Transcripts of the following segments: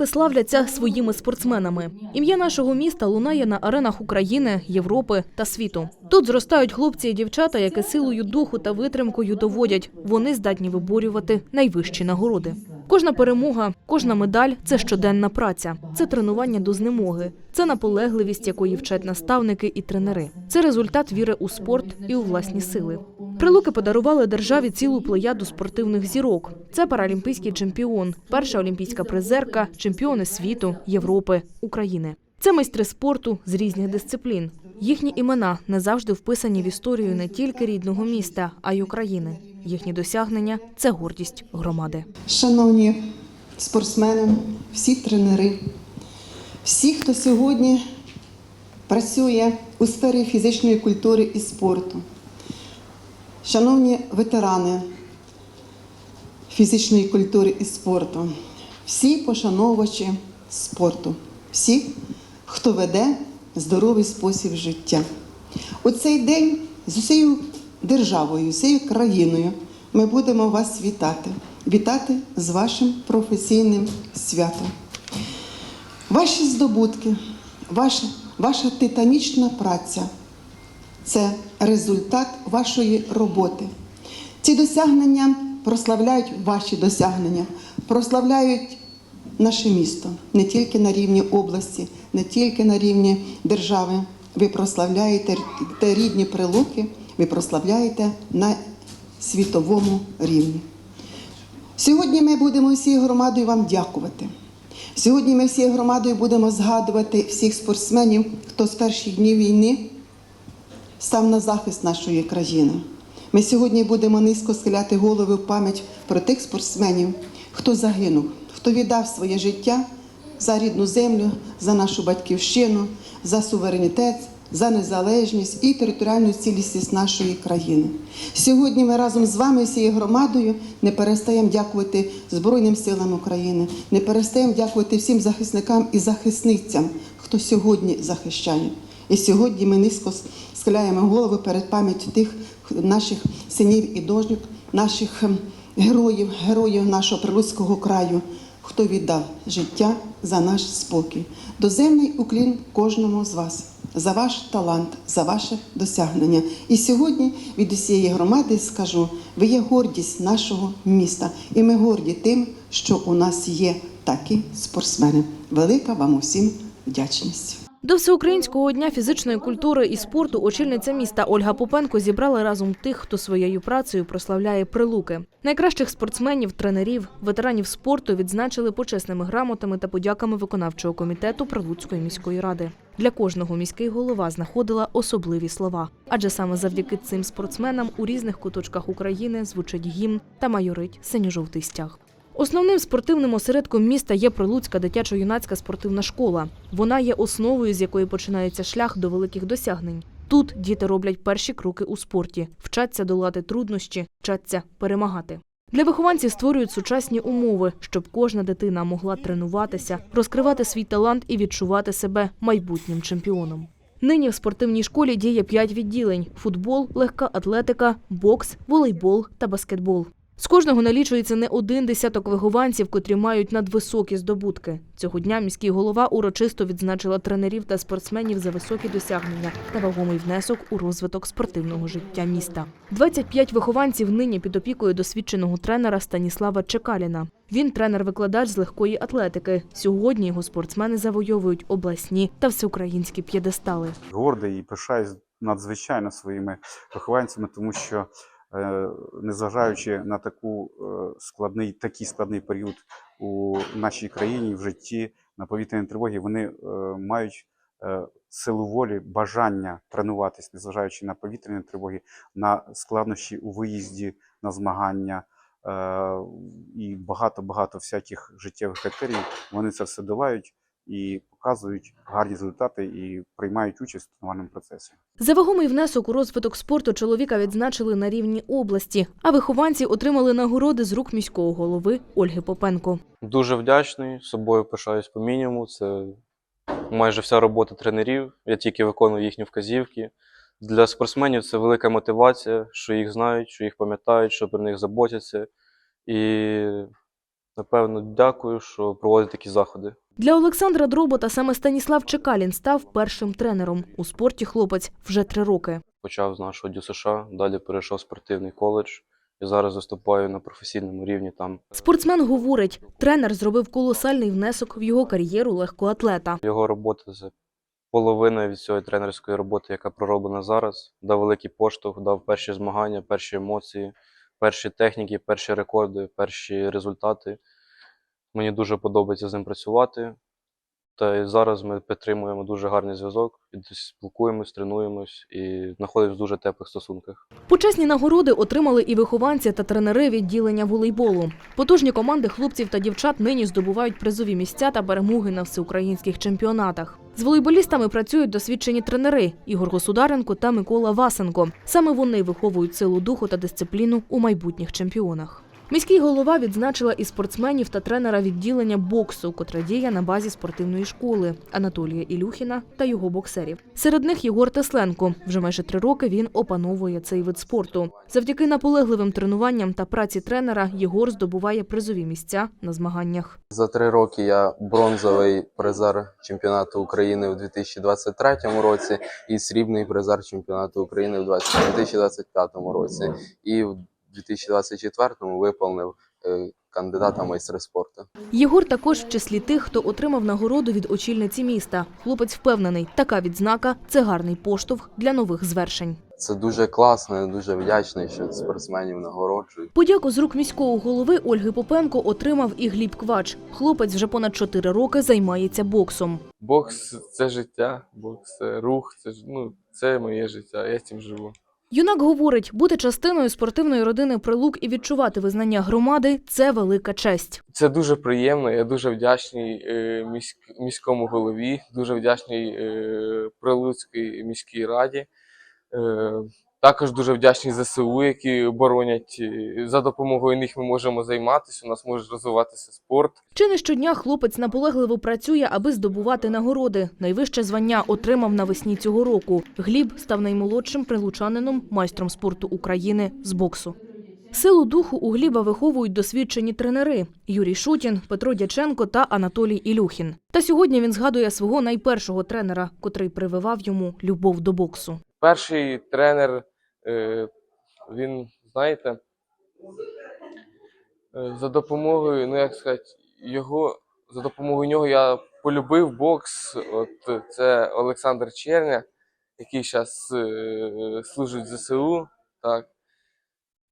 Прилуки славляться своїми спортсменами. Ім'я нашого міста лунає на аренах України, Європи та світу. Тут зростають хлопці і дівчата, які силою духу та витримкою доводять, вони здатні виборювати найвищі нагороди. Кожна перемога, кожна медаль це щоденна праця, це тренування до знемоги, це наполегливість, якої вчать наставники і тренери. Це результат віри у спорт і у власні сили. Прилуки подарували державі цілу плеяду спортивних зірок. Це паралімпійський чемпіон, перша олімпійська призерка, чемпіони світу, Європи, України. Це майстри спорту з різних дисциплін. Їхні імена не завжди вписані в історію не тільки рідного міста, а й України. Їхні досягнення це гордість громади. Шановні спортсмени, всі тренери, всі, хто сьогодні працює у сфері фізичної культури і спорту, шановні ветерани фізичної культури і спорту, всі пошановувачі спорту, всі, хто веде здоровий спосіб життя. У цей день з усією державою, усією країною ми будемо вас вітати. Вітати з вашим професійним святом. Ваші здобутки, ваша, ваша титанічна праця це результат вашої роботи. Ці досягнення прославляють ваші досягнення, прославляють наше місто не тільки на рівні області, не тільки на рівні держави. Ви прославляєте те рідні прилуки, ви прославляєте на світовому рівні. Сьогодні ми будемо всією громадою вам дякувати. Сьогодні ми всією громадою будемо згадувати всіх спортсменів, хто з перших днів війни став на захист нашої країни. Ми сьогодні будемо низько схиляти голови в пам'ять про тих спортсменів, хто загинув, хто віддав своє життя за рідну землю, за нашу батьківщину, за суверенітет, за незалежність і територіальну цілісність нашої країни. Сьогодні ми разом з вами, всією громадою, не перестаємо дякувати Збройним силам України, не перестаємо дякувати всім захисникам і захисницям, хто сьогодні захищає. І сьогодні ми низько схиляємо голови перед пам'яттю тих наших синів і дочок, наших ем, героїв, героїв нашого прилуцького краю, хто віддав життя за наш спокій. Доземний уклін кожному з вас за ваш талант, за ваше досягнення. І сьогодні від усієї громади скажу: ви є гордість нашого міста, і ми горді тим, що у нас є такі спортсмени. Велика вам усім вдячність. До всеукраїнського дня фізичної культури і спорту очільниця міста Ольга Попенко зібрала разом тих, хто своєю працею прославляє прилуки. Найкращих спортсменів, тренерів, ветеранів спорту відзначили почесними грамотами та подяками виконавчого комітету Прилуцької міської ради. Для кожного міський голова знаходила особливі слова, адже саме завдяки цим спортсменам у різних куточках України звучить гімн та майорить синьо-жовтий стяг. Основним спортивним осередком міста є Прилуцька дитячо-юнацька спортивна школа. Вона є основою, з якої починається шлях до великих досягнень. Тут діти роблять перші кроки у спорті, вчаться долати труднощі, вчаться перемагати. Для вихованців створюють сучасні умови, щоб кожна дитина могла тренуватися, розкривати свій талант і відчувати себе майбутнім чемпіоном. Нині в спортивній школі діє п'ять відділень: футбол, легка атлетика, бокс, волейбол та баскетбол. З кожного налічується не один десяток вихованців, котрі мають надвисокі здобутки. Цього дня міський голова урочисто відзначила тренерів та спортсменів за високі досягнення та вагомий внесок у розвиток спортивного життя міста. 25 вихованців нині під опікою досвідченого тренера Станіслава Чекаліна. Він тренер-викладач з легкої атлетики. Сьогодні його спортсмени завойовують обласні та всеукраїнські п'єдестали. гордий і пишаюсь надзвичайно своїми вихованцями, тому що, незважаючи на таку е, складний, такий складний період у нашій країні в житті на повітряній тривогі, вони е, мають е, силу волі, бажання тренуватись, незважаючи на повітряні тривоги, на складнощі у виїзді, на змагання. е, І багато-багато всяких життєвих критерій вони це все долають і показують гарні результати і приймають участь в тренувальному процесі. За вагомий внесок у розвиток спорту чоловіка відзначили на рівні області, а вихованці отримали нагороди з рук міського голови Ольги Попенко. Дуже вдячний, собою пишаюсь по мінімуму. Це майже вся робота тренерів. Я тільки виконую їхні вказівки. Для спортсменів це велика мотивація, що їх знають, що їх пам'ятають, що про них заботяться. І Напевно, дякую, що проводять такі заходи. Для Олександра Дробота саме Станіслав Чекалін став першим тренером. У спорті хлопець вже три роки. Почав з нашого ДЮСШ, далі перейшов в спортивний коледж і зараз виступаю на професійному рівні там. Спортсмен говорить, тренер зробив колосальний внесок в його кар'єру легкоатлета. Його робота це половина від цієї тренерської роботи, яка пророблена зараз. Дав великий поштовх, дав перші змагання, перші емоції, перші техніки, перші рекорди, перші результати. Мені дуже подобається з ним працювати. Та й зараз ми підтримуємо дуже гарний зв'язок, і спілкуємось, тренуємось і знаходимося в дуже теплих стосунках. Почесні нагороди отримали і вихованці та тренери відділення волейболу. Потужні команди хлопців та дівчат нині здобувають призові місця та перемоги на всеукраїнських чемпіонатах. З волейболістами працюють досвідчені тренери Ігор Государенко та Микола Васенко. Саме вони виховують силу духу та дисципліну у майбутніх чемпіонах. Міський голова відзначила і спортсменів та тренера відділення боксу, котре діє на базі спортивної школи Анатолія Ілюхіна та його боксерів. Серед них Єгор Тесленко. Вже майже три роки він опановує цей вид спорту. Завдяки наполегливим тренуванням та праці тренера Єгор здобуває призові місця на змаганнях. За три роки я бронзовий призер чемпіонату України у 2023 році і срібний призер чемпіонату України 20 2025 році. І в 2024 виповнив е, кандидата в майстри спорту. Єгор також в числі тих, хто отримав нагороду від очільниці міста. Хлопець впевнений, така відзнака це гарний поштовх для нових звершень. Це дуже класно, я дуже вдячний, що спортсменів нагороджують. Подяку з рук міського голови Ольги Попенко отримав і Гліб Квач. Хлопець вже понад чотири роки займається боксом. Бокс це життя, бокс це рух, це ж- ну, це моє життя, я цим живу. Юнак говорить, бути частиною спортивної родини Прилук і відчувати визнання громади це велика честь. Це дуже приємно. Я дуже вдячний е, міському голові, дуже вдячний е, Прилуцькій міській раді. Також дуже вдячний ЗСУ, які боронять. е, За допомогою них ми можемо займатися. У нас може розвиватися спорт. Чи не щодня хлопець наполегливо працює, аби здобувати нагороди. Найвище звання отримав навесні цього року. Гліб став наймолодшим прилучанином, майстром спорту України з боксу. Силу духу у Гліба виховують досвідчені тренери Юрій Шутін, Петро Дяченко та Анатолій Ілюхін. Та сьогодні він згадує свого найпершого тренера, котрий прививав йому любов до боксу. Перший тренер, е, він, знаєте, е, за допомогою, ну як сказати, його, за допомогою нього я полюбив бокс. От е, це Олександр Черня, який зараз служить в ЗСУ. Так.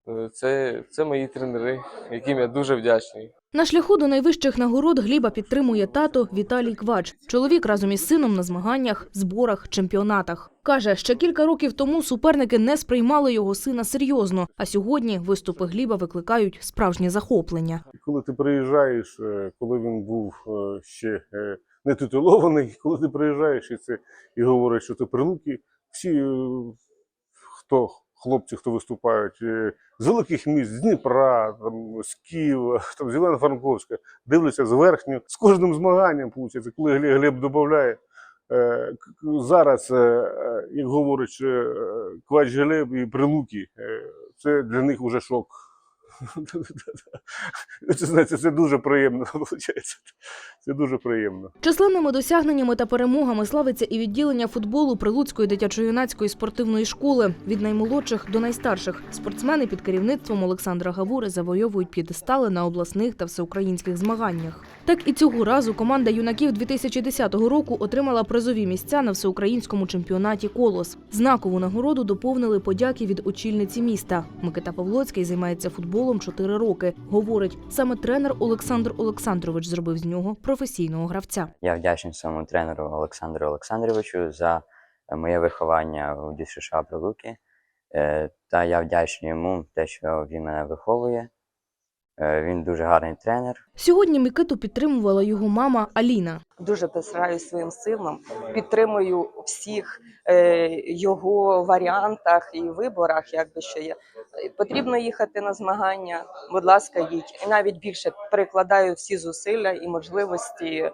Е, Це, це мої тренери, яким я дуже вдячний. На шляху до найвищих нагород Гліба підтримує тато Віталій Квач. Чоловік разом із сином на змаганнях, зборах, чемпіонатах. Каже, ще кілька років тому суперники не сприймали його сина серйозно, а сьогодні виступи Гліба викликають справжнє захоплення. Коли ти приїжджаєш, е, коли він був е, ще е, не титулований, коли ти приїжджаєш і це і говориш, що ти прилуки, всі, хто хлопці, хто виступають е, з великих міст, з Дніпра, там, з Києва, там, з Івано-Франковська, дивляться зверхню. З кожним змаганням, виходить, коли Глеб, додає. Е, Зараз, е, як говорить Квач Глеб і Прилуки, це для них уже шок. Це, це дуже приємно, виходить. Це дуже приємно. Численними досягненнями та перемогами славиться і відділення футболу Прилуцької дитячо-юнацької спортивної школи. Від наймолодших до найстарших спортсмени під керівництвом Олександра Гавури завойовують п'єдестали на обласних та всеукраїнських змаганнях. Так і цього разу команда юнаків 2010 року отримала призові місця на всеукраїнському чемпіонаті Колос. Знакову нагороду доповнили подяки від очільниці міста. Микита Павлоцький займається футболом 4 роки. Говорить, саме тренер Олександр Олександрович зробив з нього професійного гравця. Я вдячний своєму тренеру Олександру Олександровичу за е, моє виховання у ДЮСШ Прилуки. Е, Та я вдячний йому те, що він мене виховує. Е, Він дуже гарний тренер. Сьогодні Микиту підтримувала його мама Аліна. дуже пишаюсь своїм сином, підтримую всіх е, його варіантах і виборах, якби що є. Потрібно їхати на змагання. Будь ласка, їдь. І навіть більше прикладаю всі зусилля і можливості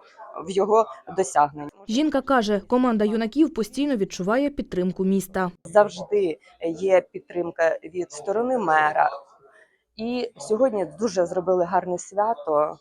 в його досягненні. Жінка каже, команда юнаків постійно відчуває підтримку міста. Завжди є підтримка від сторони мера. І сьогодні дуже зробили гарне свято,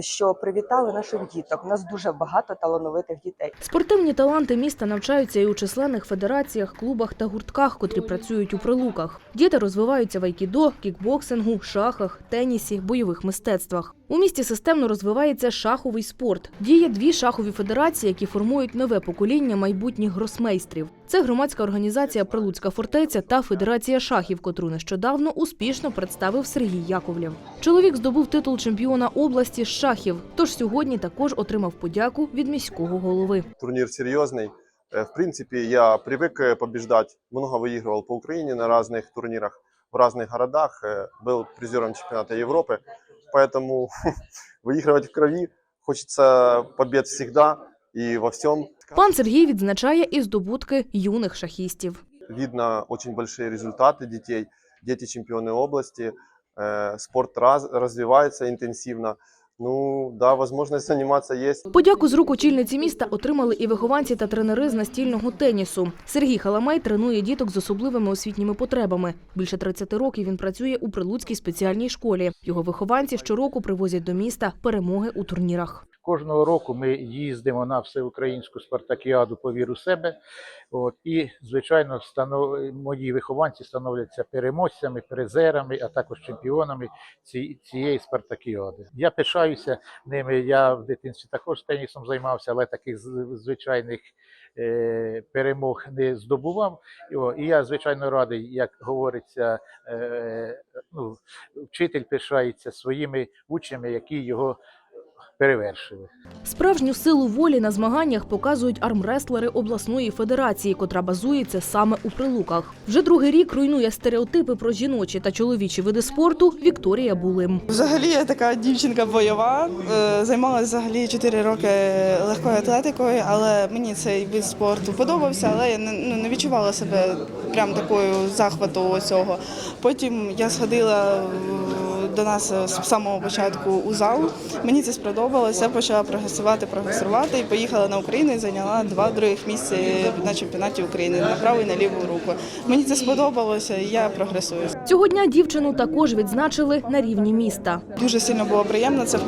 що привітали наших діток. У нас дуже багато талановитих дітей. Спортивні таланти міста навчаються і у численних федераціях, клубах та гуртках, котрі працюють у прилуках. Діти розвиваються в айкідо, кікбоксингу, шахах, тенісі, бойових мистецтвах. У місті системно розвивається шаховий спорт. Діє дві шахові федерації, які формують нове покоління майбутніх гросмейстрів. Це громадська організація Прилуцька фортеця та Федерація шахів, котру нещодавно успішно представив Сергій Яковлєв. Чоловік здобув титул чемпіона області з шахів, тож сьогодні також отримав подяку від міського голови. турнир серьезный. Э, В принципе, я привык э, побеждать, много выигрывал по Украине на разных турнирах, в разных городах, э, был призером чемпионата Европы, поэтому выигрывать в крови, хочется побед всегда и во всем. Пан Сергій відзначає і здобутки юних шахістів. Видно очень большие результаты детей, дети чемпионы области, э, спорт раз, развивается интенсивно. Ну да, возможность заниматься есть. Подяку з рук очільниці міста отримали і вихованці та тренери з настільного тенісу. Сергій Халамей тренує діток з особливими освітніми потребами. Більше 30 років він працює у Прилуцькій спеціальній школі. Його вихованці щороку привозять до міста перемоги у турнірах. Кожного року ми їздимо на всеукраїнську спартакіаду по віру себе. От, і, звичайно, станов... мої вихованці становляться переможцями, призерами, а також чемпіонами ці... цієї спартакіади. Я пишаюся ними. Я в дитинстві також тенісом займався, але таких звичайних е... перемог не здобував. І, я, звичайно, радий, як говориться, е... ну, вчитель пишається своїми учнями, які його перевершили. Справжню силу волі на змаганнях показують армреслери обласної федерації, котра базується саме у Прилуках. Вже другий рік руйнує стереотипи про жіночі та чоловічі види спорту Вікторія Булим. Взагалі я така дівчинка бойова. е, Займалася взагалі 4 роки легкою атлетикою, але мені цей вид спорту подобався, але я не, ну, не відчувала себе прям такою захвату цього. Потім я сходила до нас з самого початку у зал. Мені це сподобалося, я почала прогресувати, прогресувати і поїхала на Україну і зайняла два других місця на чемпіонаті України на праву і на ліву руку. Мені це сподобалося, і я прогресую. Цього дня дівчину також відзначили на рівні міста. Дуже сильно було приємно. Це в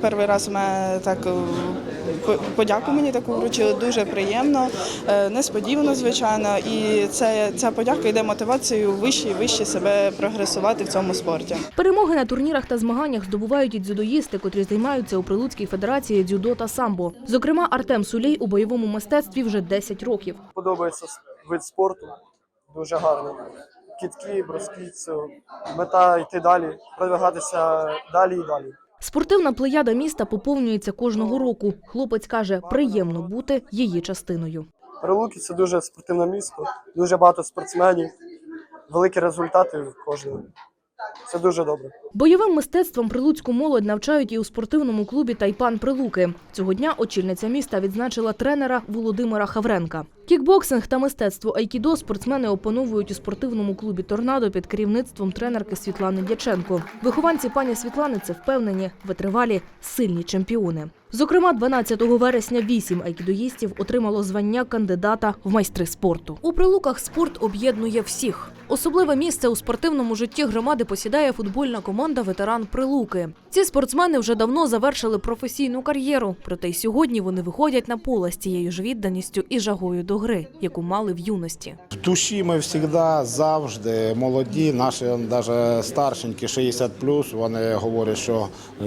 перший, раз у мене так е, подяку мені таку вручили. Дуже приємно, е, несподівано, звичайно. І це ця подяка йде мотивацією вище і вище себе прогресувати в цьому спорті. Перемоги на турнірах та змаганнях здобувають і дзюдоїсти, котрі займаються у Прилуцькій федерації дзюдо та самбо. Зокрема, Артем Сулей у бойовому мистецтві вже 10 років. подобається вид спорту. Дуже гарний. Кітки, броски, мета йти далі, продвигатися далі і далі. Спортивна плеяда міста поповнюється кожного року. Хлопець каже, приємно бути її частиною. Прилуки це дуже спортивне місто, дуже багато спортсменів, великі результати в кожного. Це дуже добре. Бойовим мистецтвом прилуцьку молодь навчають і у спортивному клубі Тайпан Прилуки. Цього дня очільниця міста відзначила тренера Володимира Хавренка. Кікбоксинг та мистецтво айкідо спортсмени опановують у спортивному клубі Торнадо під керівництвом тренерки Світлани Дяченко. Вихованці пані Світлани це впевнені, витривалі, сильні чемпіони. Зокрема, 12 вересня вісім айкідоїстів отримало звання кандидата в майстри спорту. У прилуках спорт об'єднує всіх. Особливе місце у спортивному житті громади посідає футбольна команда Ветеран Прилуки. Ці спортсмени вже давно завершили професійну кар'єру, проте й сьогодні вони виходять на поле з тією ж відданістю і жагою до гри, яку мали в юності. В душі ми завжди, завжди молоді, наші навіть старшенькі, 60 вони говорять, що е,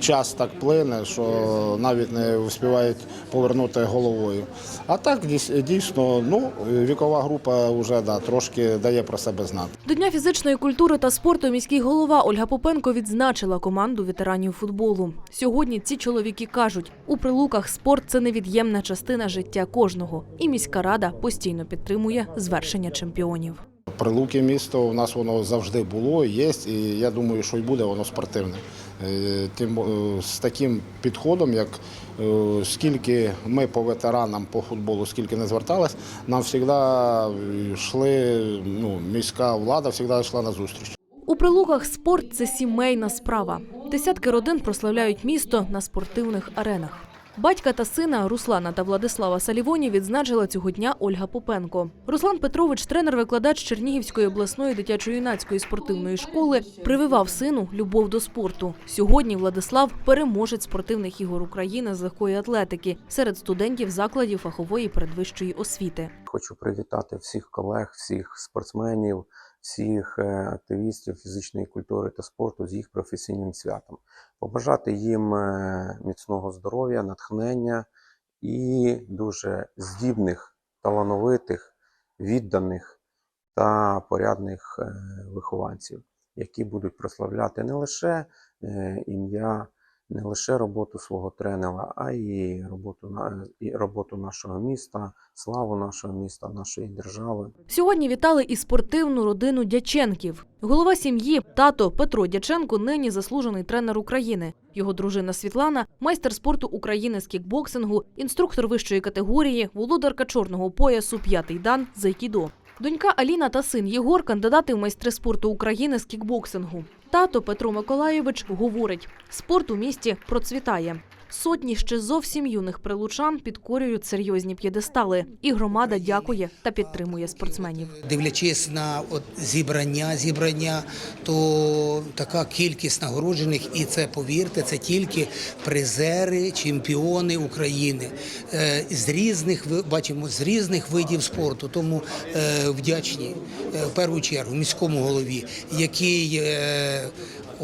час так плине, що навіть не встигають повернути головою. А так дійсно, ну, вікова група вже да, трошки дає про себе знати. До Дня фізичної культури та спорту міський голова Ольга Попенко відзначила команду ветеранів футболу. Сьогодні ці чоловіки кажуть, у прилуках спорт це невід'ємна частина життя кожного, і міська рада постійно підтримує звершення чемпіонів. Прилуки місто у нас воно завжди було, є, і я думаю, що й буде воно спортивне. Е, Тим е, з таким підходом, як е, скільки ми по ветеранам по футболу, скільки не звертались, нам завжди йшли, ну, міська влада завжди йшла на зустріч. У прилугах спорт це сімейна справа. Десятки родин прославляють місто на спортивних аренах. Батька та сина Руслана та Владислава Салівоні відзначила цього дня Ольга Попенко. Руслан Петрович, тренер-викладач Чернігівської обласної дитячо-юнацької спортивної школи, прививав сину любов до спорту. Сьогодні Владислав переможець спортивних ігор України з легкої атлетики серед студентів закладів фахової передвищої освіти. Хочу привітати всіх колег, всіх спортсменів, всіх е, активістів фізичної культури та спорту з їх професійним святом. Побажати їм е, міцного здоров'я, натхнення і дуже здібних, талановитих, відданих та порядних е, вихованців, які будуть прославляти не лише ім'я, не лише роботу свого тренера, а й роботу, і роботу нашого міста, славу нашого міста, нашої держави. Сьогодні вітали і спортивну родину Дяченків. Голова сім'ї, тато Петро Дяченко, нині заслужений тренер України. Його дружина Світлана, майстер спорту України з кікбоксингу, інструктор вищої категорії, володарка чорного поясу п'ятий дан з айкідо. Донька Аліна та син Єгор кандидати в майстри спорту України з кікбоксингу. Тато Петро Миколаєвич говорить: спорт у місті процвітає. Сотні ще зовсім юних прилучан підкорюють серйозні п'єдестали, і громада дякує та підтримує спортсменів. Дивлячись на от зібрання, зібрання, то така кількість нагороджених, і це повірте, це тільки призери, чемпіони України Е, з різних бачимо з різних видів спорту. Тому е, вдячні е, в першу чергу міському голові, який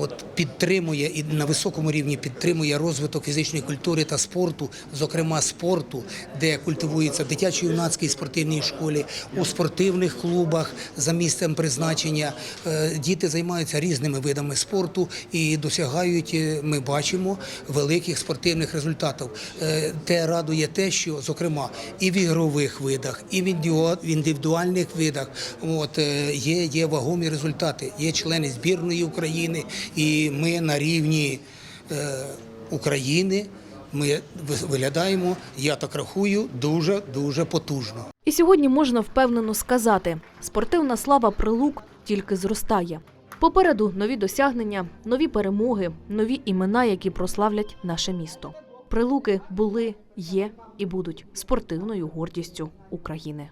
От підтримує і на високому рівні підтримує розвиток фізичної культури та спорту, зокрема спорту, де культивується в дитячо-юнацькій спортивній школі, у спортивних клубах за місцем призначення. Е, Діти займаються різними видами спорту і досягають, е, ми бачимо, великих спортивних результатів. Е, Те радує те, що зокрема і в ігрових видах, і в індивідуальних видах от, є, є вагомі результати. Є члени збірної України, і ми на рівні е, України. Ми виглядаємо, я так рахую, дуже дуже потужно. І сьогодні можна впевнено сказати: спортивна слава прилук тільки зростає. Попереду нові досягнення, нові перемоги, нові імена, які прославлять наше місто. Прилуки були, є і будуть спортивною гордістю України.